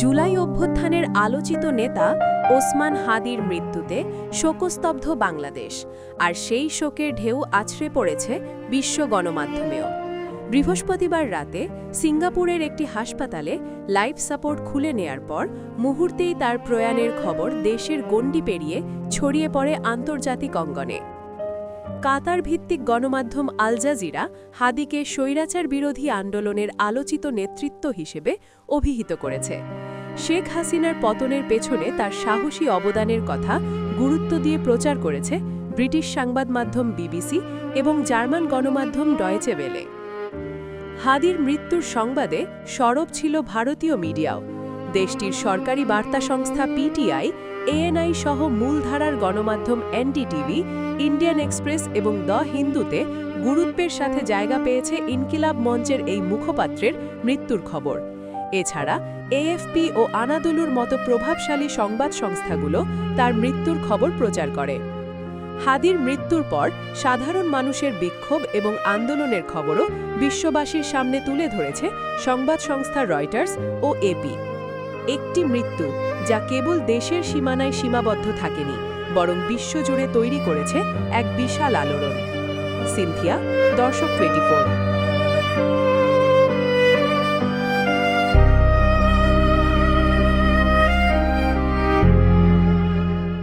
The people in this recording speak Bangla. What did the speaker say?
জুলাই অভ্যুত্থানের আলোচিত নেতা ওসমান হাদির মৃত্যুতে শোকস্তব্ধ বাংলাদেশ, আর সেই শোকের ঢেউ আছড়ে পড়েছে বিশ্ব গণমাধ্যমেও। বৃহস্পতিবার রাতে সিঙ্গাপুরের একটি হাসপাতালে লাইফ সাপোর্ট খুলে নেয়ার পর মুহূর্তেই তার প্রয়াণের খবর দেশের গণ্ডি পেরিয়ে ছড়িয়ে পড়ে আন্তর্জাতিক অঙ্গনে। কাতার ভিত্তিক গণমাধ্যম আল জাজিরা হাদিকে স্বৈরাচার বিরোধী আন্দোলনের আলোচিত নেতৃত্ব হিসেবে অভিহিত করেছে। শেখ হাসিনার পতনের পেছনে তার সাহসী অবদানের কথা গুরুত্ব দিয়ে প্রচার করেছে ব্রিটিশ সংবাদ মাধ্যম বিবিসি এবং জার্মান গণমাধ্যম ডয়েচে বেলে। হাদির মৃত্যুর সংবাদে সরব ছিল ভারতীয় মিডিয়াও। দেশটির সরকারি বার্তা সংস্থা পিটিআই, এএনআই সহ মূলধারার গণমাধ্যম এনডিটিভি, ইন্ডিয়ান এক্সপ্রেস এবং দ্য হিন্দুতে গুরুত্বের সাথে জায়গা পেয়েছে ইনকিলাব মঞ্চের এই মুখপাত্রের মৃত্যুর খবর। এছাড়া এএফপি ও আনাদুলুর মতো প্রভাবশালী সংবাদ সংস্থাগুলো তার মৃত্যুর খবর প্রচার করে। হাদির মৃত্যুর পর সাধারণ মানুষের বিক্ষোভ এবং আন্দোলনের খবরও বিশ্ববাসীর সামনে তুলে ধরেছে সংবাদ সংস্থা রয়টার্স ও এপি। একটি মৃত্যু যা কেবল দেশের সীমানায় সীমাবদ্ধ থাকেনি, বরং বিশ্বজুড়ে তৈরি করেছে এক বিশাল আলোড়ন। সিনথিয়া, দর্শক টোয়েন্টি